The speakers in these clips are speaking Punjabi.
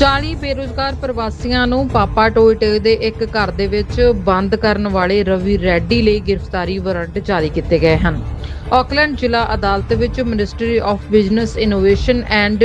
40 ਬੇਰੁਜ਼ਗਾਰ ਪ੍ਰਵਾਸੀਆਂ ਨੂੰ ਪਾਪਾ ਟੋਇਟੇ ਦੇ ਇੱਕ ਘਰ ਦੇ ਵਿੱਚ ਬੰਦ ਕਰਨ ਵਾਲੇ ਰਵੀ ਰੈਡੀ ਲਈ ਗ੍ਰਿਫਤਾਰੀ ਵਾਰੰਟ ਜਾਰੀ ਕੀਤੇ ਗਏ ਹਨ। ਆਕਲੈਂਡ ਜ਼ਿਲ੍ਹਾ ਅਦਾਲਤ ਵਿੱਚ ministry of business innovation and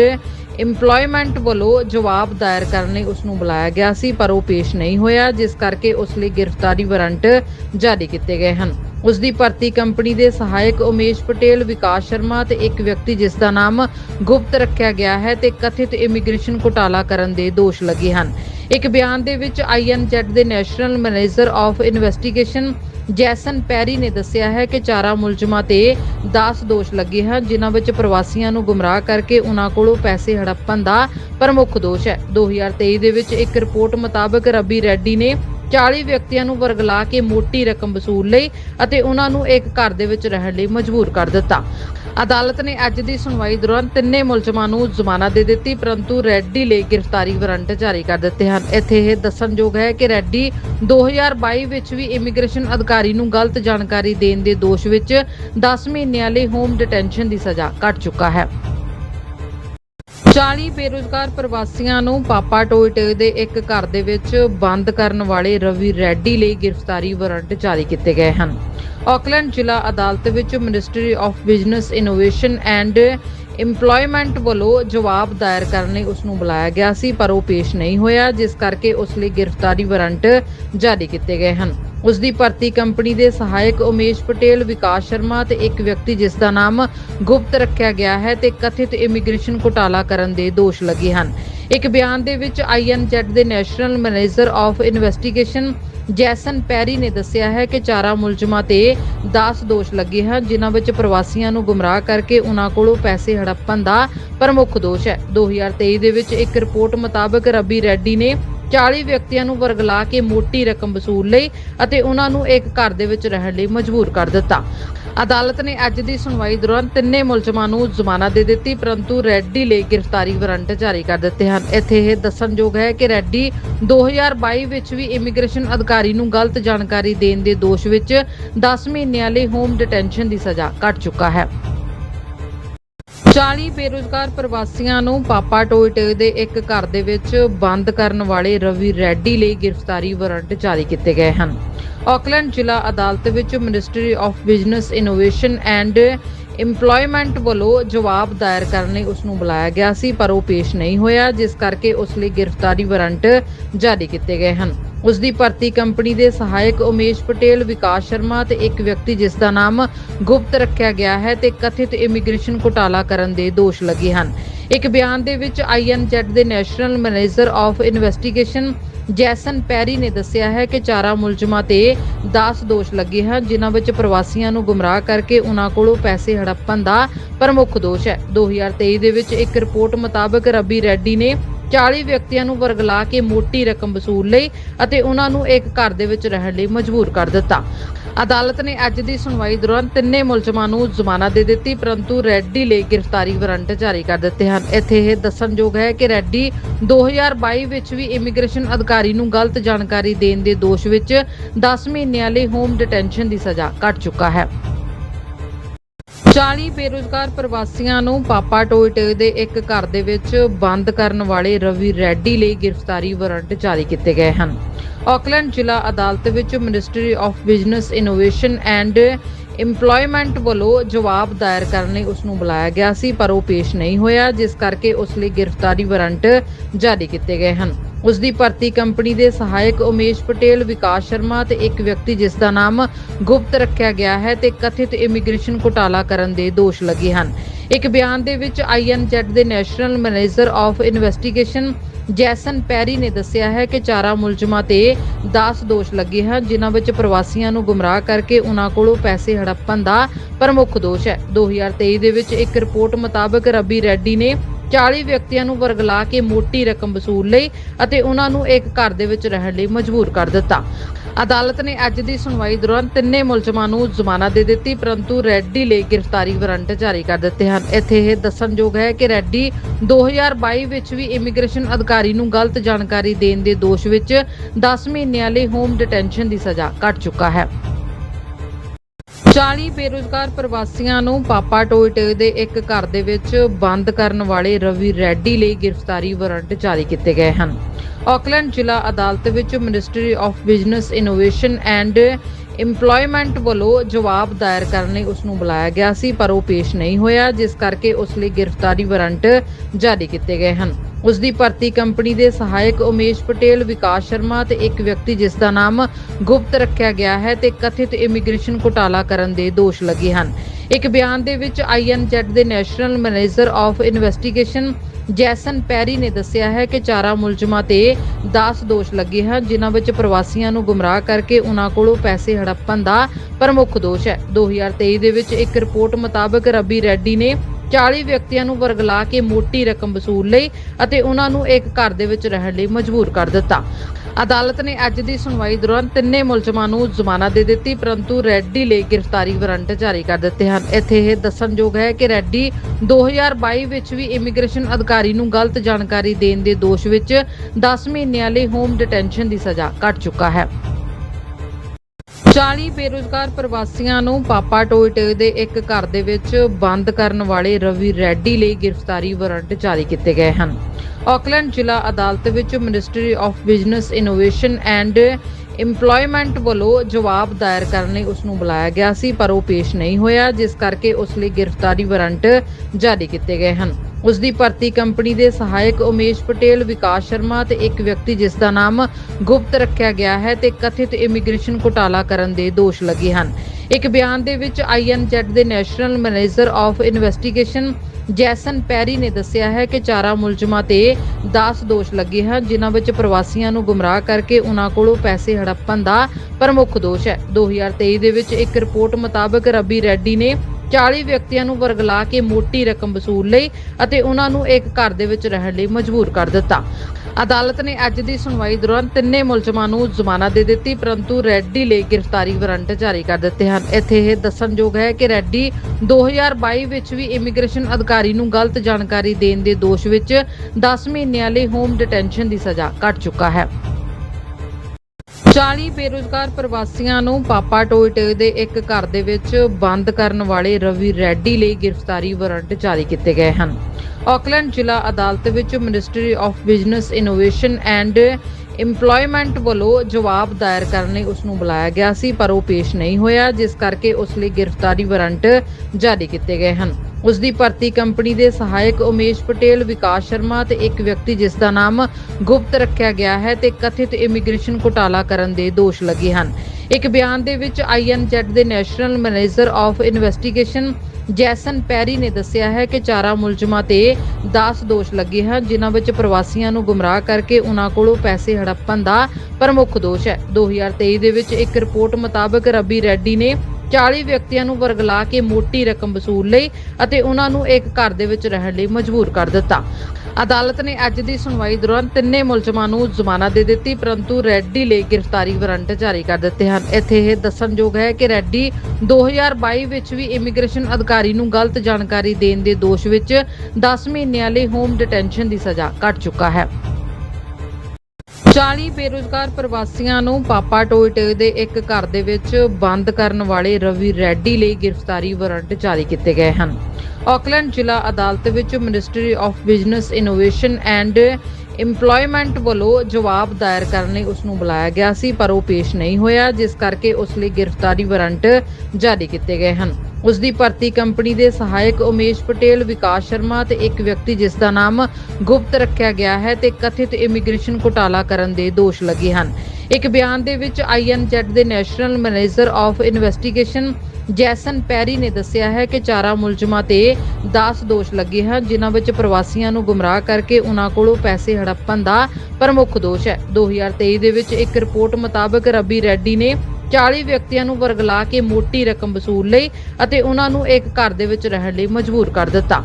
EMPLOYMENT ਵੱਲੋਂ ਜਵਾਬ ਦਾਇਰ ਕਰਨ ਲਈ ਉਸ ਨੂੰ ਬੁਲਾਇਆ ਗਿਆ ਸੀ, ਪਰ ਉਹ ਪੇਸ਼ ਨਹੀਂ ਹੋਇਆ, ਜਿਸ ਕਰਕੇ ਉਸ ਲਈ ਗ੍ਰਿਫਤਾਰੀ ਵਾਰੰਟ ਜਾਰੀ ਕੀਤੇ ਗਏ ਹਨ। ਉਸ ਦੀ ਭਰਤੀ ਕੰਪਨੀ ਦੇ ਸਹਾਇਕ ਉਮੇਸ਼ ਪਟੇਲ, ਵਿਕਾਸ ਸ਼ਰਮਾ ਤੇ ਇੱਕ ਵਿਅਕਤੀ ਜਿਸ ਦਾ ਨਾਮ ਗੁਪਤ ਰੱਖਿਆ ਗਿਆ ਹੈ ਤੇ ਕਥਿਤ ਇਮੀਗ੍ਰੇਸ਼ਨ ਘੁਟਾਲਾ ਕਰਨ ਦੇ ਦੋਸ਼ ਲੱਗੇ ਹਨ। ਇੱਕ ਬਿਆਨ ਦੇ ਵਿੱਚ ਆਈਐਨਜ਼ੈਡ ਦੇ national manager of investigation Jason Perry ਨੇ ਦੱਸਿਆ ਹੈ ਕਿ ਚਾਰਾਂ ਮੁਲਜ਼ਮਾਂ ਤੇ 10 ਦੋਸ਼ ਲੱਗੇ ਹਨ, ਜਿਨ੍ਹਾਂ ਵਿੱਚ ਪ੍ਰਵਾਸੀਆਂ ਨੂੰ ਗੁੰਮਰਾਹ ਕਰਕੇ ਉਨ੍ਹਾਂ ਕੋਲੋਂ ਪੈਸੇ ਹੜੱਪਣ ਦਾ ਪ੍ਰਮੁੱਖ ਦੋਸ਼ ਹੈ। 2023 ਦੇ ਵਿੱਚ ਇੱਕ ਰਿਪੋਰਟ ਮੁਤਾਬਕ ਰਬੀ ਰੈਡੀ ਨੇ 40 ਵਿਅਕਤੀਆਂ ਨੂੰ ਵਰਗਲਾ ਕੇ ਮੋਟੀ ਰਕਮ ਵਸੂਲ ਲਈ ਅਤੇ ਉਹਨਾਂ ਨੂੰ ਇੱਕ ਘਰ ਦੇ ਵਿੱਚ ਰਹਿਣ ਲਈ ਮਜਬੂਰ ਕਰ ਦਿੱਤਾ। ਅਦਾਲਤ ਨੇ ਅੱਜ ਦੀ ਸੁਣਵਾਈ ਦੌਰਾਨ ਤਿੰਨੇ ਮੁਲਜ਼ਮਾਂ ਨੂੰ ਜ਼ਮਾਨਤ ਦੇ ਦਿੱਤੀ, ਪਰੰਤੂ ਰੈਡੀ ਲਈ ਗ੍ਰਿਫਤਾਰੀ ਵਾਰੰਟ ਜਾਰੀ ਕਰ ਦਿੱਤੇ ਹਨ। ਇੱਥੇ ਇਹ ਦੱਸਣਯੋਗ ਹੈ ਕਿ ਰੈਡੀ 2022 ਵਿੱਚ ਵੀ ਇਮੀਗ੍ਰੇਸ਼ਨ ਅਧਿਕਾਰੀ ਨੂੰ ਗਲਤ ਜਾਣਕਾਰੀ ਦੇਣ ਦੇ ਦੋਸ਼ ਵਿੱਚ 10 ਮਹੀਨਿਆਂ ਲਈ ਹੋਮ ਡਿਟੈਂਸ਼ਨ ਦੀ ਸਜ਼ਾ ਕੱਟ ਚੁੱਕਾ ਹੈ। 40 ਬੇਰੁਜ਼ਗਾਰ ਪ੍ਰਵਾਸੀਆਂ ਨੂੰ ਪਾਪਾ ਟੋਇਟੇ ਦੇ ਇੱਕ ਘਰ ਦੇ ਵਿੱਚ ਬੰਦ ਕਰਨ ਵਾਲੇ ਰਵੀ ਰੈਡੀ ਲਈ ਗ੍ਰਿਫਤਾਰੀ ਵਾਰੰਟ ਜਾਰੀ ਕੀਤੇ ਗਏ ਹਨ। ਆਕਲੈਂਡ ਜ਼ਿਲ੍ਹਾ ਅਦਾਲਤ ਵਿੱਚ ministry of business innovation and EMPLOYMENT ਵੱਲੋਂ ਜਵਾਬ ਦਾਇਰ ਕਰਨ ਲਈ ਉਸ ਨੂੰ ਬੁਲਾਇਆ ਗਿਆ ਸੀ, ਪਰ ਉਹ ਪੇਸ਼ ਨਹੀਂ ਹੋਇਆ, ਜਿਸ ਕਰਕੇ ਉਸ ਲਈ ਗ੍ਰਿਫਤਾਰੀ ਵਾਰੰਟ ਜਾਰੀ ਕੀਤੇ ਗਏ ਹਨ। ਉਸ ਦੀ ਭਰਤੀ ਕੰਪਨੀ ਦੇ ਸਹਾਇਕ ਉਮੇਸ਼ ਪਟੇਲ, ਵਿਕਾਸ ਸ਼ਰਮਾ ਤੇ ਇੱਕ ਵਿਅਕਤੀ ਜਿਸ ਦਾ ਨਾਮ ਗੁਪਤ ਰੱਖਿਆ ਗਿਆ ਹੈ ਤੇ ਕਥਿਤ ਇਮੀਗ੍ਰੇਸ਼ਨ ਘੁਟਾਲਾ ਕਰਨ ਦੇ ਦੋਸ਼ ਲੱਗੇ ਹਨ। ਇੱਕ ਬਿਆਨ ਦੇ ਵਿੱਚ ਆਈਐਨਜ਼ੈਡ ਦੇ national manager of investigation Jason Perry ਨੇ ਦੱਸਿਆ ਹੈ ਕਿ ਚਾਰਾਂ ਮੁਲਜ਼ਮਾਂ ਤੇ 10 ਦੋਸ਼ ਲੱਗੇ ਹਨ, ਜਿਨ੍ਹਾਂ ਵਿੱਚ ਪ੍ਰਵਾਸੀਆਂ ਨੂੰ ਗੁੰਮਰਾਹ ਕਰਕੇ ਉਹਨਾਂ ਕੋਲੋਂ ਪੈਸੇ ਹੜੱਪਣ ਦਾ ਪ੍ਰਮੁੱਖ ਦੋਸ਼ ਹੈ। 2023 ਦੇ ਵਿੱਚ ਇੱਕ ਰਿਪੋਰਟ ਮੁਤਾਬਕ ਰਬੀ ਰੈਡੀ ਨੇ 40 ਵਿਅਕਤੀਆਂ ਨੂੰ ਵਰਗਲਾ ਕੇ ਮੋਟੀ ਰਕਮ ਵਸੂਲ ਲਈ ਅਤੇ ਉਹਨਾਂ ਨੂੰ ਇੱਕ ਘਰ ਦੇ ਵਿੱਚ ਰਹਿਣ ਲਈ ਮਜਬੂਰ ਕਰ ਦਿੱਤਾ। ਅਦਾਲਤ ਨੇ ਅੱਜ ਦੀ ਸੁਣਵਾਈ ਦੌਰਾਨ ਤਿੰਨੇ ਮੁਲਜ਼ਮਾਂ ਨੂੰ ਜ਼ਮਾਨਤ ਦੇ ਦਿੱਤੀ, ਪਰੰਤੂ ਰੈਡੀ ਲਈ ਗ੍ਰਿਫਤਾਰੀ ਵਾਰੰਟ ਜਾਰੀ ਕਰ ਦਿੱਤੇ ਹਨ। ਇੱਥੇ ਇਹ ਦੱਸਣਯੋਗ ਹੈ ਕਿ ਰੈਡੀ 2022 ਵਿੱਚ ਵੀ ਇਮੀਗ੍ਰੇਸ਼ਨ ਅਧਿਕਾਰੀ ਨੂੰ ਗਲਤ ਜਾਣਕਾਰੀ ਦੇਣ ਦੇ ਦੋਸ਼ ਵਿੱਚ 10 ਮਹੀਨਿਆਂ ਲਈ ਹੋਮ ਡਿਟੈਂਸ਼ਨ ਦੀ ਸਜ਼ਾ ਕੱਟ ਚੁੱਕਾ ਹੈ। 40 ਬੇਰੁਜ਼ਗਾਰ ਪ੍ਰਵਾਸੀਆਂ ਨੂੰ ਪਾਪਾ ਟੋਇਟੇ ਦੇ ਇੱਕ ਘਰ ਦੇ ਵਿੱਚ ਬੰਦ ਕਰਨ ਵਾਲੇ ਰਵੀ ਰੈਡੀ ਲਈ ਗ੍ਰਿਫਤਾਰੀ ਵਾਰੰਟ ਜਾਰੀ ਕੀਤੇ ਗਏ ਹਨ। ਆਕਲੈਂਡ ਜ਼ਿਲ੍ਹਾ ਅਦਾਲਤ ਵਿੱਚ ministry of business innovation and EMPLOYMENT ਵੱਲੋਂ ਜਵਾਬ ਦਾਇਰ ਕਰਨ ਲਈ ਉਸ ਨੂੰ ਬੁਲਾਇਆ ਗਿਆ ਸੀ, ਪਰ ਉਹ ਪੇਸ਼ ਨਹੀਂ ਹੋਇਆ, ਜਿਸ ਕਰਕੇ ਉਸ ਲਈ ਗ੍ਰਿਫਤਾਰੀ ਵਾਰੰਟ ਜਾਰੀ ਕੀਤੇ ਗਏ ਹਨ। ਉਸ ਦੀ ਭਰਤੀ ਕੰਪਨੀ ਦੇ ਸਹਾਇਕ ਉਮੇਸ਼ ਪਟੇਲ, ਵਿਕਾਸ ਸ਼ਰਮਾ ਤੇ ਇੱਕ ਵਿਅਕਤੀ ਜਿਸ ਦਾ ਨਾਮ ਗੁਪਤ ਰੱਖਿਆ ਗਿਆ ਹੈ ਤੇ ਕਥਿਤ ਇਮੀਗ੍ਰੇਸ਼ਨ ਘੁਟਾਲਾ ਕਰਨ ਦੇ ਦੋਸ਼ ਲੱਗੇ ਹਨ। ਇੱਕ ਬਿਆਨ ਦੇ ਵਿੱਚ ਆਈਐਨਜ਼ੈਡ ਦੇ national manager of investigation Jason Perry ਨੇ ਦੱਸਿਆ ਹੈ ਕਿ ਚਾਰਾਂ ਮੁਲਜ਼ਮਾਂ ਤੇ 10 ਦੋਸ਼ ਲੱਗੇ ਹਨ, ਜਿਨ੍ਹਾਂ ਵਿੱਚ ਪ੍ਰਵਾਸੀਆਂ ਨੂੰ ਗੁੰਮਰਾਹ ਕਰਕੇ ਉਹਨਾਂ ਕੋਲੋਂ ਪੈਸੇ ਹੜੱਪਣ ਦਾ ਪ੍ਰਮੁੱਖ ਦੋਸ਼ ਹੈ। 2023 ਦੇ ਵਿੱਚ ਇੱਕ ਰਿਪੋਰਟ ਮੁਤਾਬਕ ਰਬੀ ਰੈਡੀ ਨੇ 40 ਵਿਅਕਤੀਆਂ ਨੂੰ ਵਰਗਲਾ ਕੇ ਮੋਟੀ ਰਕਮ ਵਸੂਲ ਲਈ ਅਤੇ ਉਹਨਾਂ ਨੂੰ ਇੱਕ ਘਰ ਦੇ ਵਿੱਚ ਰਹਿਣ ਲਈ ਮਜਬੂਰ ਕਰ ਦਿੱਤਾ। ਅਦਾਲਤ ਨੇ ਅੱਜ ਦੀ ਸੁਣਵਾਈ ਦੌਰਾਨ ਤਿੰਨੇ ਮੁਲਜ਼ਮਾਂ ਨੂੰ ਜ਼ਮਾਨਤ ਦੇ ਦਿੱਤੀ, ਪਰੰਤੂ ਰੈਡੀ ਲਈ ਗ੍ਰਿਫਤਾਰੀ ਵਾਰੰਟ ਜਾਰੀ ਕਰ ਦਿੱਤੇ ਹਨ। ਇੱਥੇ ਇਹ ਦੱਸਣਯੋਗ ਹੈ ਕਿ ਰੈਡੀ 2022 ਵਿੱਚ ਵੀ ਇਮੀਗ੍ਰੇਸ਼ਨ ਅਧਿਕਾਰੀ ਨੂੰ ਗਲਤ ਜਾਣਕਾਰੀ ਦੇਣ ਦੇ ਦੋਸ਼ ਵਿੱਚ 10 ਮਹੀਨਿਆਂ ਲਈ ਹੋਮ ਡਿਟੈਂਸ਼ਨ ਦੀ ਸਜ਼ਾ ਕੱਟ ਚੁੱਕਾ ਹੈ। 40 ਬੇਰੁਜ਼ਗਾਰ ਪ੍ਰਵਾਸੀਆਂ ਨੂੰ ਪਾਪਾ ਟੋਇਟੇ ਦੇ ਇੱਕ ਘਰ ਦੇ ਵਿੱਚ ਬੰਦ ਕਰਨ ਵਾਲੇ ਰਵੀ ਰੈਡੀ ਲਈ ਗ੍ਰਿਫਤਾਰੀ ਵਾਰੰਟ ਜਾਰੀ ਕੀਤੇ ਗਏ ਹਨ। ਆਕਲੈਂਡ ਜ਼ਿਲ੍ਹਾ ਅਦਾਲਤ ਵਿੱਚ ministry of business innovation and EMPLOYMENT ਵੱਲੋਂ ਜਵਾਬ ਦਾਇਰ ਕਰਨ ਲਈ ਉਸ ਨੂੰ ਬੁਲਾਇਆ ਗਿਆ ਸੀ, ਪਰ ਉਹ ਪੇਸ਼ ਨਹੀਂ ਹੋਇਆ, ਜਿਸ ਕਰਕੇ ਉਸ ਲਈ ਗ੍ਰਿਫਤਾਰੀ ਵਾਰੰਟ ਜਾਰੀ ਕੀਤੇ ਗਏ ਹਨ। ਉਸ ਦੀ ਭਰਤੀ ਕੰਪਨੀ ਦੇ ਸਹਾਇਕ ਉਮੇਸ਼ ਪਟੇਲ, ਵਿਕਾਸ ਸ਼ਰਮਾ ਤੇ ਇੱਕ ਵਿਅਕਤੀ ਜਿਸ ਦਾ ਨਾਮ ਗੁਪਤ ਰੱਖਿਆ ਗਿਆ ਹੈ ਤੇ ਕਥਿਤ ਇਮੀਗ੍ਰੇਸ਼ਨ ਘੁਟਾਲਾ ਕਰਨ ਦੇ ਦੋਸ਼ ਲੱਗੇ ਹਨ। ਇੱਕ ਬਿਆਨ ਦੇ ਵਿੱਚ ਆਈਐਨਜ਼ੈਡ ਦੇ national manager of investigation Jason Perry ਨੇ ਦੱਸਿਆ ਹੈ ਕਿ ਚਾਰਾਂ ਮੁਲਜ਼ਮਾਂ ਤੇ 10 ਦੋਸ਼ ਲੱਗੇ ਹਨ, ਜਿਨ੍ਹਾਂ ਵਿੱਚ ਪ੍ਰਵਾਸੀਆਂ ਨੂੰ ਗੁੰਮਰਾਹ ਕਰਕੇ ਉਨ੍ਹਾਂ ਕੋਲੋਂ ਪੈਸੇ ਹੜੱਪਣ ਦਾ ਪ੍ਰਮੁੱਖ ਦੋਸ਼ ਹੈ। 2023 ਦੇ ਵਿੱਚ ਇੱਕ ਰਿਪੋਰਟ ਮੁਤਾਬਕ ਰਬੀ ਰੈਡੀ ਨੇ 40 ਵਿਅਕਤੀਆਂ ਨੂੰ ਵਰਗਲਾ ਕੇ ਮੋਟੀ ਰਕਮ ਵਸੂਲ ਲਈ ਅਤੇ ਉਹਨਾਂ ਨੂੰ ਇੱਕ ਘਰ ਦੇ ਵਿੱਚ ਰਹਿਣ ਲਈ ਮਜਬੂਰ ਕਰ ਦਿੱਤਾ। ਅਦਾਲਤ ਨੇ ਅੱਜ ਦੀ ਸੁਣਵਾਈ ਦੌਰਾਨ ਤਿੰਨੇ ਮੁਲਜ਼ਮਾਂ ਨੂੰ ਜ਼ਮਾਨਤ ਦੇ ਦਿੱਤੀ, ਪਰੰਤੂ ਰੈਡੀ ਲਈ ਗ੍ਰਿਫਤਾਰੀ ਵਾਰੰਟ ਜਾਰੀ ਕਰ ਦਿੱਤੇ ਹਨ। ਇੱਥੇ ਇਹ ਦੱਸਣਯੋਗ ਹੈ ਕਿ ਰੈਡੀ 2022 ਵਿੱਚ ਵੀ ਇਮੀਗ੍ਰੇਸ਼ਨ ਅਧਿਕਾਰੀ ਨੂੰ ਗਲਤ ਜਾਣਕਾਰੀ ਦੇਣ ਦੇ ਦੋਸ਼ ਵਿੱਚ 10 ਮਹੀਨਿਆਂ ਲਈ ਹੋਮ ਡਿਟੈਂਸ਼ਨ ਦੀ ਸਜ਼ਾ ਕੱਟ ਚੁੱਕਾ ਹੈ। 40 ਬੇਰੁਜ਼ਗਾਰ ਪ੍ਰਵਾਸੀਆਂ ਨੂੰ ਪਾਪਾ ਟੋਇਟੇ ਦੇ ਇੱਕ ਘਰ ਦੇ ਵਿੱਚ ਬੰਦ ਕਰਨ ਵਾਲੇ ਰਵੀ ਰੈਡੀ ਲਈ ਗ੍ਰਿਫਤਾਰੀ ਵਾਰੰਟ ਜਾਰੀ ਕੀਤੇ ਗਏ ਹਨ। ਆਕਲੈਂਡ ਜ਼ਿਲ੍ਹਾ ਅਦਾਲਤ ਵਿੱਚ ministry of business innovation and EMPLOYMENT ਵੱਲੋਂ ਜਵਾਬ ਦਾਇਰ ਕਰਨ ਲਈ ਉਸ ਨੂੰ ਬੁਲਾਇਆ ਗਿਆ ਸੀ, ਪਰ ਉਹ ਪੇਸ਼ ਨਹੀਂ ਹੋਇਆ, ਜਿਸ ਕਰਕੇ ਉਸ ਲਈ ਗ੍ਰਿਫਤਾਰੀ ਵਾਰੰਟ ਜਾਰੀ ਕੀਤੇ ਗਏ ਹਨ। ਉਸ ਦੀ ਭਰਤੀ ਕੰਪਨੀ ਦੇ ਸਹਾਇਕ ਉਮੇਸ਼ ਪਟੇਲ, ਵਿਕਾਸ ਸ਼ਰਮਾ ਤੇ ਇੱਕ ਵਿਅਕਤੀ ਜਿਸ ਦਾ ਨਾਮ ਗੁਪਤ ਰੱਖਿਆ ਗਿਆ ਹੈ ਤੇ ਕਥਿਤ ਇਮੀਗ੍ਰੇਸ਼ਨ ਘੁਟਾਲਾ ਕਰਨ ਦੇ ਦੋਸ਼ ਲੱਗੇ ਹਨ। ਇੱਕ ਬਿਆਨ ਦੇ ਵਿੱਚ ਆਈਐਨਜ਼ੈਡ ਦੇ national manager of investigation Jason Perry ਨੇ ਦੱਸਿਆ ਹੈ ਕਿ ਚਾਰਾਂ ਮੁਲਜ਼ਮਾਂ ਤੇ 10 ਦੋਸ਼ ਲੱਗੇ ਹਨ, ਜਿਨ੍ਹਾਂ ਵਿੱਚ ਪ੍ਰਵਾਸੀਆਂ ਨੂੰ ਗੁੰਮਰਾਹ ਕਰਕੇ ਉਨ੍ਹਾਂ ਕੋਲੋਂ ਪੈਸੇ ਹੜੱਪਣ ਦਾ ਪ੍ਰਮੁੱਖ ਦੋਸ਼ ਹੈ। 2023 ਦੇ ਵਿੱਚ ਇੱਕ ਰਿਪੋਰਟ ਮੁਤਾਬਕ ਰਬੀ ਰੈਡੀ ਨੇ 40 ਵਿਅਕਤੀਆਂ ਨੂੰ ਵਰਗਲਾ ਕੇ ਮੋਟੀ ਰਕਮ ਵਸੂਲ ਲਈ ਅਤੇ ਉਹਨਾਂ ਨੂੰ ਇੱਕ ਘਰ ਦੇ ਵਿੱਚ ਰਹਿਣ ਲਈ ਮਜਬੂਰ ਕਰ ਦਿੱਤਾ। ਅਦਾਲਤ ਨੇ ਅੱਜ ਦੀ ਸੁਣਵਾਈ ਦੌਰਾਨ ਤਿੰਨੇ ਮੁਲਜ਼ਮਾਂ ਨੂੰ ਜ਼ਮਾਨਤ ਦੇ ਦਿੱਤੀ, ਪਰੰਤੂ ਰੈਡੀ ਲਈ ਗ੍ਰਿਫਤਾਰੀ ਵਾਰੰਟ ਜਾਰੀ ਕਰ ਦਿੱਤੇ ਹਨ। ਇੱਥੇ ਇਹ ਦੱਸਣਯੋਗ ਹੈ ਕਿ ਰੈਡੀ 2022 ਵਿੱਚ ਵੀ ਇਮੀਗ੍ਰੇਸ਼ਨ ਅਧਿਕਾਰੀ ਨੂੰ ਗਲਤ ਜਾਣਕਾਰੀ ਦੇਣ ਦੇ ਦੋਸ਼ ਵਿੱਚ 10 ਮਹੀਨਿਆਂ ਲਈ ਹੋਮ ਡਿਟੈਂਸ਼ਨ ਦੀ ਸਜ਼ਾ ਕੱਟ ਚੁੱਕਾ ਹੈ। 40 ਬੇਰੁਜ਼ਗਾਰ ਪ੍ਰਵਾਸੀਆਂ ਨੂੰ ਪਾਪਾ ਟੋਇਟੇ ਦੇ ਇੱਕ ਘਰ ਦੇ ਵਿੱਚ ਬੰਦ ਕਰਨ ਵਾਲੇ ਰਵੀ ਰੈਡੀ ਲਈ ਗ੍ਰਿਫਤਾਰੀ ਵਾਰੰਟ ਜਾਰੀ ਕੀਤੇ ਗਏ ਹਨ। ਆਕਲੈਂਡ ਜ਼ਿਲ੍ਹਾ ਅਦਾਲਤ ਵਿੱਚ ministry of business innovation and EMPLOYMENT ਵੱਲੋਂ ਜਵਾਬ ਦਾਇਰ ਕਰਨ ਲਈ ਉਸ ਨੂੰ ਬੁਲਾਇਆ ਗਿਆ ਸੀ, ਪਰ ਉਹ ਪੇਸ਼ ਨਹੀਂ ਹੋਇਆ, ਜਿਸ ਕਰਕੇ ਉਸ ਲਈ ਗ੍ਰਿਫਤਾਰੀ ਵਾਰੰਟ ਜਾਰੀ ਕੀਤੇ ਗਏ ਹਨ। ਉਸ ਦੀ ਭਰਤੀ ਕੰਪਨੀ ਦੇ ਸਹਾਇਕ ਉਮੇਸ਼ ਪਟੇਲ, ਵਿਕਾਸ ਸ਼ਰਮਾ ਤੇ ਇੱਕ ਵਿਅਕਤੀ ਜਿਸ ਦਾ ਨਾਮ ਗੁਪਤ ਰੱਖਿਆ ਗਿਆ ਹੈ ਤੇ ਕਥਿਤ ਇਮੀਗ੍ਰੇਸ਼ਨ ਘੁਟਾਲਾ ਕਰਨ ਦੇ ਦੋਸ਼ ਲੱਗੇ ਹਨ। ਇੱਕ ਬਿਆਨ ਦੇ ਵਿੱਚ ਆਈਐਨਜ਼ੈਡ ਦੇ national manager of investigation Jason Perry ਨੇ ਦੱਸਿਆ ਹੈ ਕਿ ਚਾਰਾਂ ਮੁਲਜ਼ਮਾਂ ਤੇ 10 ਦੋਸ਼ ਲੱਗੇ ਹਨ, ਜਿਨ੍ਹਾਂ ਵਿੱਚ ਪ੍ਰਵਾਸੀਆਂ ਨੂੰ ਗੁੰਮਰਾਹ ਕਰਕੇ ਉਹਨਾਂ ਕੋਲੋਂ ਪੈਸੇ ਹੜੱਪਣ ਦਾ ਪ੍ਰਮੁੱਖ ਦੋਸ਼ ਹੈ। 2023 ਦੇ ਵਿੱਚ ਇੱਕ ਰਿਪੋਰਟ ਮੁਤਾਬਕ ਰਬੀ ਰੈਡੀ ਨੇ 40 ਵਿਅਕਤੀਆਂ ਨੂੰ ਵਰਗਲਾ ਕੇ ਮੋਟੀ ਰਕਮ ਵਸੂਲ ਲਈ ਅਤੇ ਉਹਨਾਂ ਨੂੰ ਇੱਕ ਘਰ ਦੇ ਵਿੱਚ ਰਹਿਣ ਲਈ ਮਜਬੂਰ ਕਰ ਦਿੱਤਾ। ਅਦਾਲਤ ਨੇ ਅੱਜ ਦੀ ਸੁਣਵਾਈ ਦੌਰਾਨ ਤਿੰਨੇ ਮੁਲਜ਼ਮਾਂ ਨੂੰ ਜ਼ਮਾਨਤ ਦੇ ਦਿੱਤੀ, ਪਰੰਤੂ ਰੈਡੀ ਲਈ ਗ੍ਰਿਫਤਾਰੀ ਵਾਰੰਟ ਜਾਰੀ ਕਰ ਦਿੱਤੇ ਹਨ। ਇੱਥੇ ਇਹ ਦੱਸਣਯੋਗ ਹੈ ਕਿ ਰੈਡੀ 2022 ਵਿੱਚ ਵੀ ਇਮੀਗ੍ਰੇਸ਼ਨ ਅਧਿਕਾਰੀ ਨੂੰ ਗਲਤ ਜਾਣਕਾਰੀ ਦੇਣ ਦੇ ਦੋਸ਼ ਵਿੱਚ 10 ਮਹੀਨਿਆਂ ਲਈ ਹੋਮ ਡਿਟੈਂਸ਼ਨ ਦੀ ਸਜ਼ਾ ਕੱਟ ਚੁੱਕਾ ਹੈ। 40 ਬੇਰੁਜ਼ਗਾਰ ਪ੍ਰਵਾਸੀਆਂ ਨੂੰ ਪਾਪਾ ਟੋਇਟੇ ਦੇ ਇੱਕ ਘਰ ਦੇ ਵਿੱਚ ਬੰਦ ਕਰਨ ਵਾਲੇ ਰਵੀ ਰੈਡੀ ਲਈ ਗ੍ਰਿਫਤਾਰੀ ਵਾਰੰਟ ਜਾਰੀ ਕੀਤੇ ਗਏ ਹਨ। ਆਕਲੈਂਡ ਜ਼ਿਲ੍ਹਾ ਅਦਾਲਤ ਵਿੱਚ ministry of business innovation and EMPLOYMENT ਵੱਲੋਂ ਜਵਾਬ ਦਾਇਰ ਕਰਨ ਲਈ ਉਸ ਨੂੰ ਬੁਲਾਇਆ ਗਿਆ ਸੀ, ਪਰ ਉਹ ਪੇਸ਼ ਨਹੀਂ ਹੋਇਆ, ਜਿਸ ਕਰਕੇ ਉਸ ਲਈ ਗ੍ਰਿਫਤਾਰੀ ਵਾਰੰਟ ਜਾਰੀ ਕੀਤੇ ਗਏ ਹਨ। ਉਸ ਦੀ ਭਰਤੀ ਕੰਪਨੀ ਦੇ ਸਹਾਇਕ ਉਮੇਸ਼ ਪਟੇਲ, ਵਿਕਾਸ ਸ਼ਰਮਾ ਤੇ ਇੱਕ ਵਿਅਕਤੀ ਜਿਸ ਦਾ ਨਾਮ ਗੁਪਤ ਰੱਖਿਆ ਗਿਆ ਹੈ ਤੇ ਕਥਿਤ ਇਮੀਗ੍ਰੇਸ਼ਨ ਘੁਟਾਲਾ ਕਰਨ ਦੇ ਦੋਸ਼ ਲੱਗੇ ਹਨ। ਇੱਕ ਬਿਆਨ ਦੇ ਵਿੱਚ ਆਈਐਨਜ਼ੈਡ ਦੇ national manager of investigation Jason Perry ਨੇ ਦੱਸਿਆ ਹੈ ਕਿ ਚਾਰਾਂ ਮੁਲਜ਼ਮਾਂ ਤੇ 10 ਦੋਸ਼ ਲੱਗੇ ਹਨ, ਜਿਨ੍ਹਾਂ ਵਿੱਚ ਪ੍ਰਵਾਸੀਆਂ ਨੂੰ ਗੁੰਮਰਾਹ ਕਰਕੇ ਉਹਨਾਂ ਕੋਲੋਂ ਪੈਸੇ ਹੜੱਪਣ ਦਾ ਪ੍ਰਮੁੱਖ ਦੋਸ਼ ਹੈ। 2023 ਦੇ ਵਿੱਚ ਇੱਕ ਰਿਪੋਰਟ ਮੁਤਾਬਕ ਰਬੀ ਰੈਡੀ ਨੇ 40 ਵਿਅਕਤੀਆਂ ਨੂੰ ਵਰਗਲਾ ਕੇ ਮੋਟੀ ਰਕਮ ਵਸੂਲ ਲਈ ਅਤੇ ਉਹਨਾਂ ਨੂੰ ਇੱਕ ਘਰ ਦੇ ਵਿੱਚ ਰਹਿਣ ਲਈ ਮਜਬੂਰ ਕਰ ਦਿੱਤਾ। ਅਦਾਲਤ ਨੇ ਅੱਜ ਦੀ ਸੁਣਵਾਈ ਦੌਰਾਨ ਤਿੰਨੇ ਮੁਲਜ਼ਮਾਂ ਨੂੰ ਜ਼ਮਾਨਤ ਦੇ ਦਿੱਤੀ, ਪਰੰਤੂ ਰੈਡੀ ਲਈ ਗ੍ਰਿਫਤਾਰੀ ਵਾਰੰਟ ਜਾਰੀ ਕਰ ਦਿੱਤੇ ਹਨ। ਇੱਥੇ ਇਹ ਦੱਸਣਯੋਗ ਹੈ ਕਿ ਰੈਡੀ 2022 ਵਿੱਚ ਵੀ ਇਮੀਗ੍ਰੇਸ਼ਨ ਅਧਿਕਾਰੀ ਨੂੰ ਗਲਤ ਜਾਣਕਾਰੀ ਦੇਣ ਦੇ ਦੋਸ਼ ਵਿੱਚ 10 ਮਹੀਨਿਆਂ ਲਈ ਹੋਮ ਡਿਟੈਂਸ਼ਨ ਦੀ ਸਜ਼ਾ ਕੱਟ ਚੁੱਕਾ ਹੈ। 40 ਬੇਰੁਜ਼ਗਾਰ ਪ੍ਰਵਾਸੀਆਂ ਨੂੰ ਪਾਪਾ ਟੋਇਟੇ ਦੇ ਇੱਕ ਘਰ ਦੇ ਵਿੱਚ ਬੰਦ ਕਰਨ ਵਾਲੇ ਰਵੀ ਰੈਡੀ ਲਈ ਗ੍ਰਿਫਤਾਰੀ ਵਾਰੰਟ ਜਾਰੀ ਕੀਤੇ ਗਏ ਹਨ। ਆਕਲੈਂਡ ਜ਼ਿਲ੍ਹਾ ਅਦਾਲਤ ਵਿੱਚ ministry of business innovation and EMPLOYMENT ਵੱਲੋਂ ਜਵਾਬ ਦਾਇਰ ਕਰਨ ਲਈ ਉਸ ਨੂੰ ਬੁਲਾਇਆ ਗਿਆ ਸੀ, ਪਰ ਉਹ ਪੇਸ਼ ਨਹੀਂ ਹੋਇਆ, ਜਿਸ ਕਰਕੇ ਉਸ ਲਈ ਗ੍ਰਿਫਤਾਰੀ ਵਾਰੰਟ ਜਾਰੀ ਕੀਤੇ ਗਏ ਹਨ। ਉਸ ਦੀ ਭਰਤੀ ਕੰਪਨੀ ਦੇ ਸਹਾਇਕ ਉਮੇਸ਼ ਪਟੇਲ, ਵਿਕਾਸ ਸ਼ਰਮਾ ਤੇ ਇੱਕ ਵਿਅਕਤੀ ਜਿਸ ਦਾ ਨਾਮ ਗੁਪਤ ਰੱਖਿਆ ਗਿਆ ਹੈ ਤੇ ਕਥਿਤ ਇਮੀਗ੍ਰੇਸ਼ਨ ਘੁਟਾਲਾ ਕਰਨ ਦੇ ਦੋਸ਼ ਲੱਗੇ ਹਨ। ਇੱਕ ਬਿਆਨ ਦੇ ਵਿੱਚ ਆਈਐਨਜ਼ੈਡ ਦੇ national manager of investigation Jason Perry ਨੇ ਦੱਸਿਆ ਹੈ ਕਿ ਚਾਰਾਂ ਮੁਲਜ਼ਮਾਂ ਤੇ 10 ਦੋਸ਼ ਲੱਗੇ ਹਨ, ਜਿਨ੍ਹਾਂ ਵਿੱਚ ਪ੍ਰਵਾਸੀਆਂ ਨੂੰ ਗੁੰਮਰਾਹ ਕਰਕੇ ਉਨ੍ਹਾਂ ਕੋਲੋਂ ਪੈਸੇ ਹੜੱਪਣ ਦਾ ਪ੍ਰਮੁੱਖ ਦੋਸ਼ ਹੈ। 2023 ਦੇ ਵਿੱਚ ਇੱਕ ਰਿਪੋਰਟ ਮੁਤਾਬਕ ਰਬੀ ਰੈਡੀ ਨੇ 40 ਵਿਅਕਤੀਆਂ ਨੂੰ ਵਰਗਲਾ ਕੇ ਮੋਟੀ ਰਕਮ ਵਸੂਲ ਲਈ ਅਤੇ ਉਹਨਾਂ ਨੂੰ ਇੱਕ ਘਰ ਦੇ ਵਿੱਚ ਰਹਿਣ ਲਈ ਮਜਬੂਰ ਕਰ ਦਿੱਤਾ।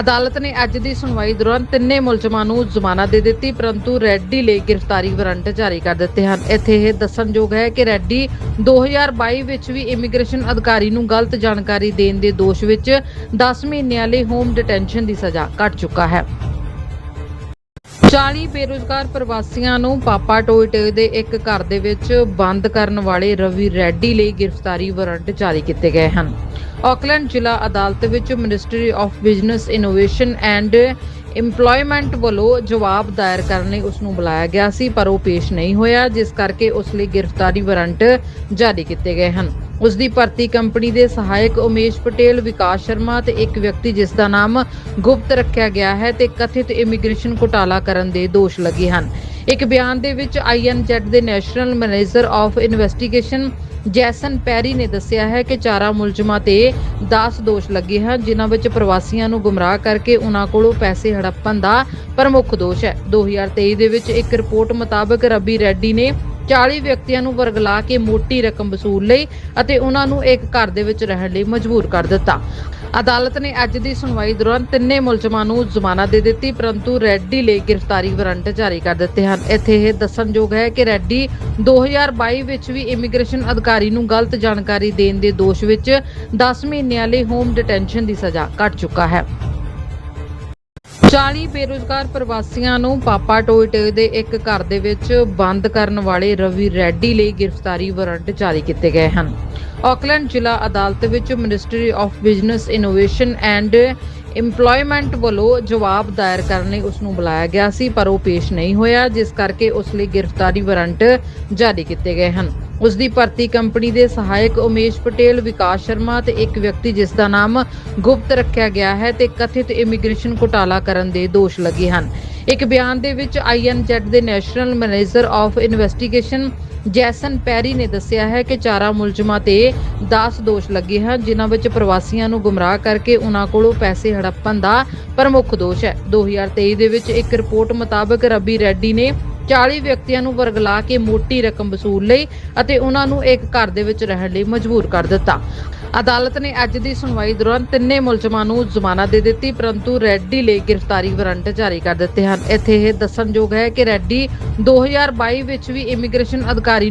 ਅਦਾਲਤ ਨੇ ਅੱਜ ਦੀ ਸੁਣਵਾਈ ਦੌਰਾਨ ਤਿੰਨੇ ਮੁਲਜ਼ਮਾਂ ਨੂੰ ਜ਼ਮਾਨਤ ਦੇ ਦਿੱਤੀ, ਪਰੰਤੂ ਰੈਡੀ ਲਈ ਗ੍ਰਿਫਤਾਰੀ ਵਾਰੰਟ ਜਾਰੀ ਕਰ ਦਿੱਤੇ ਹਨ। ਇੱਥੇ ਇਹ ਦੱਸਣਯੋਗ ਹੈ ਕਿ ਰੈਡੀ 2022 ਵਿੱਚ ਵੀ ਇਮੀਗ੍ਰੇਸ਼ਨ ਅਧਿਕਾਰੀ ਨੂੰ ਗਲਤ ਜਾਣਕਾਰੀ ਦੇਣ ਦੇ ਦੋਸ਼ ਵਿੱਚ 10 ਮਹੀਨਿਆਂ ਲਈ ਹੋਮ ਡਿਟੈਂਸ਼ਨ ਦੀ ਸਜ਼ਾ ਕੱਟ ਚੁੱਕਾ ਹੈ। 40 ਬੇਰੁਜ਼ਗਾਰ ਪ੍ਰਵਾਸੀਆਂ ਨੂੰ ਪਾਪਾ ਟੋਇਟੇ ਦੇ ਇੱਕ ਘਰ ਦੇ ਵਿੱਚ ਬੰਦ ਕਰਨ ਵਾਲੇ ਰਵੀ ਰੈਡੀ ਲਈ ਗ੍ਰਿਫਤਾਰੀ ਵਾਰੰਟ ਜਾਰੀ ਕੀਤੇ ਗਏ ਹਨ। ਆਕਲੈਂਡ ਜ਼ਿਲ੍ਹਾ ਅਦਾਲਤ ਵਿੱਚ ministry of business innovation and EMPLOYMENT ਵੱਲੋਂ ਜਵਾਬ ਦਾਇਰ ਕਰਨ ਲਈ ਉਸ ਨੂੰ ਬੁਲਾਇਆ ਗਿਆ ਸੀ, ਪਰ ਉਹ ਪੇਸ਼ ਨਹੀਂ ਹੋਇਆ, ਜਿਸ ਕਰਕੇ ਉਸ ਲਈ ਗ੍ਰਿਫਤਾਰੀ ਵਾਰੰਟ ਜਾਰੀ ਕੀਤੇ ਗਏ ਹਨ। ਉਸ ਦੀ ਭਰਤੀ ਕੰਪਨੀ ਦੇ ਸਹਾਇਕ ਉਮੇਸ਼ ਪਟੇਲ, ਵਿਕਾਸ ਸ਼ਰਮਾ ਤੇ ਇੱਕ ਵਿਅਕਤੀ ਜਿਸ ਦਾ ਨਾਮ ਗੁਪਤ ਰੱਖਿਆ ਗਿਆ ਹੈ ਤੇ ਕਥਿਤ ਇਮੀਗ੍ਰੇਸ਼ਨ ਘੁਟਾਲਾ ਕਰਨ ਦੇ ਦੋਸ਼ ਲੱਗੇ ਹਨ। ਇੱਕ ਬਿਆਨ ਦੇ ਵਿੱਚ ਆਈਐਨਜ਼ੈਡ ਦੇ national manager of investigation Jason Perry ਨੇ ਦੱਸਿਆ ਹੈ ਕਿ ਚਾਰਾਂ ਮੁਲਜ਼ਮਾਂ ਤੇ 10 ਦੋਸ਼ ਲੱਗੇ ਹਨ, ਜਿਨ੍ਹਾਂ ਵਿੱਚ ਪ੍ਰਵਾਸੀਆਂ ਨੂੰ ਗੁੰਮਰਾਹ ਕਰਕੇ ਉਨ੍ਹਾਂ ਕੋਲੋਂ ਪੈਸੇ ਹੜੱਪਣ ਦਾ ਪ੍ਰਮੁੱਖ ਦੋਸ਼ ਹੈ। 2023 ਦੇ ਵਿੱਚ ਇੱਕ ਰਿਪੋਰਟ ਮੁਤਾਬਕ ਰਬੀ ਰੈਡੀ ਨੇ 40 ਵਿਅਕਤੀਆਂ ਨੂੰ ਵਰਗਲਾ ਕੇ ਮੋਟੀ ਰਕਮ ਵਸੂਲ ਲਈ ਅਤੇ ਉਹਨਾਂ ਨੂੰ ਇੱਕ ਘਰ ਦੇ ਵਿੱਚ ਰਹਿਣ ਲਈ ਮਜਬੂਰ ਕਰ ਦਿੱਤਾ। ਅਦਾਲਤ ਨੇ ਅੱਜ ਦੀ ਸੁਣਵਾਈ ਦੌਰਾਨ ਤਿੰਨੇ ਮੁਲਜ਼ਮਾਂ ਨੂੰ ਜ਼ਮਾਨਤ ਦੇ ਦਿੱਤੀ, ਪਰੰਤੂ ਰੈਡੀ ਲਈ ਗ੍ਰਿਫਤਾਰੀ ਵਾਰੰਟ ਜਾਰੀ ਕਰ ਦਿੱਤੇ ਹਨ। ਇੱਥੇ ਇਹ ਦੱਸਣਯੋਗ ਹੈ ਕਿ ਰੈਡੀ 2022 ਵਿੱਚ ਵੀ ਇਮੀਗ੍ਰੇਸ਼ਨ ਅਧਿਕਾਰੀ ਨੂੰ ਗਲਤ ਜਾਣਕਾਰੀ ਦੇਣ ਦੇ ਦੋਸ਼ ਵਿੱਚ 10 ਮਹੀਨਿਆਂ ਲਈ ਹੋਮ ਡਿਟੈਂਸ਼ਨ ਦੀ ਸਜ਼ਾ ਕੱਟ ਚੁੱਕਾ ਹੈ। 40 ਬੇਰੁਜ਼ਗਾਰ ਪ੍ਰਵਾਸੀਆਂ ਨੂੰ ਪਾਪਾ ਟੋਇਟੇ ਦੇ ਇੱਕ ਘਰ ਦੇ ਵਿੱਚ ਬੰਦ ਕਰਨ ਵਾਲੇ ਰਵੀ ਰੈਡੀ ਲਈ ਗ੍ਰਿਫਤਾਰੀ ਵਾਰੰਟ ਜਾਰੀ ਕੀਤੇ ਗਏ ਹਨ। ਆਕਲੈਂਡ ਜ਼ਿਲ੍ਹਾ ਅਦਾਲਤ ਵਿੱਚ ministry of business, innovation and employment ਵੱਲੋਂ ਜਵਾਬ ਦਾਇਰ ਕਰਨ ਲਈ ਉਸ ਨੂੰ ਬੁਲਾਇਆ ਗਿਆ ਸੀ, ਪਰ ਉਹ ਪੇਸ਼ ਨਹੀਂ ਹੋਇਆ, ਜਿਸ ਕਰਕੇ ਉਸ ਲਈ ਗ੍ਰਿਫਤਾਰੀ ਵਾਰੰਟ ਜਾਰੀ ਕੀਤੇ ਗਏ ਹਨ। ਉਸ ਦੀ ਭਰਤੀ ਕੰਪਨੀ ਦੇ ਸਹਾਇਕ ਉਮੇਸ਼ ਪਟੇਲ, ਵਿਕਾਸ ਸ਼ਰਮਾ ਤੇ ਇੱਕ ਵਿਅਕਤੀ ਜਿਸ ਦਾ ਨਾਮ ਗੁਪਤ ਰੱਖਿਆ ਗਿਆ ਹੈ ਤੇ ਕਥਿਤ ਇਮੀਗ੍ਰੇਸ਼ਨ ਘੁਟਾਲਾ ਕਰਨ ਦੇ ਦੋਸ਼ ਲੱਗੇ ਹਨ। ਇੱਕ ਬਿਆਨ ਦੇ ਵਿੱਚ ਆਈਐਨਜ਼ੈਡ ਦੇ national manager of investigation Jason Perry ਨੇ ਦੱਸਿਆ ਹੈ ਕਿ ਚਾਰਾਂ ਮੁਲਜ਼ਮਾਂ ਤੇ 10 ਦੋਸ਼ ਲੱਗੇ ਹਨ, ਜਿਨ੍ਹਾਂ ਵਿੱਚ ਪ੍ਰਵਾਸੀਆਂ ਨੂੰ ਗੁੰਮਰਾਹ ਕਰਕੇ ਉਨ੍ਹਾਂ ਕੋਲੋਂ ਪੈਸੇ ਹੜੱਪਣ ਦਾ ਪ੍ਰਮੁੱਖ ਦੋਸ਼ ਹੈ। 2023 ਦੇ ਵਿੱਚ ਇੱਕ ਰਿਪੋਰਟ ਮੁਤਾਬਕ ਰਬੀ ਰੈਡੀ ਨੇ 40 ਵਿਅਕਤੀਆਂ ਨੂੰ ਵਰਗਲਾ ਕੇ ਮੋਟੀ ਰਕਮ ਵਸੂਲ ਲਈ ਅਤੇ ਉਹਨਾਂ ਨੂੰ ਇੱਕ ਘਰ ਦੇ ਵਿੱਚ ਰਹਿਣ ਲਈ ਮਜਬੂਰ ਕਰ ਦਿੱਤਾ। ਅਦਾਲਤ ਨੇ ਅੱਜ ਦੀ ਸੁਣਵਾਈ ਦੌਰਾਨ ਤਿੰਨੇ ਮੁਲਜ਼ਮਾਂ ਨੂੰ ਜ਼ਮਾਨਤ ਦੇ ਦਿੱਤੀ, ਪਰੰਤੂ ਰੈਡੀ ਲਈ ਗ੍ਰਿਫਤਾਰੀ ਵਾਰੰਟ ਜਾਰੀ ਕਰ ਦਿੱਤੇ ਹਨ। ਇੱਥੇ ਇਹ ਦੱਸਣਯੋਗ ਹੈ ਕਿ ਰੈਡੀ 2022 ਵਿੱਚ ਵੀ ਇਮੀਗ੍ਰੇਸ਼ਨ ਅਧਿਕਾਰੀ ਨੂੰ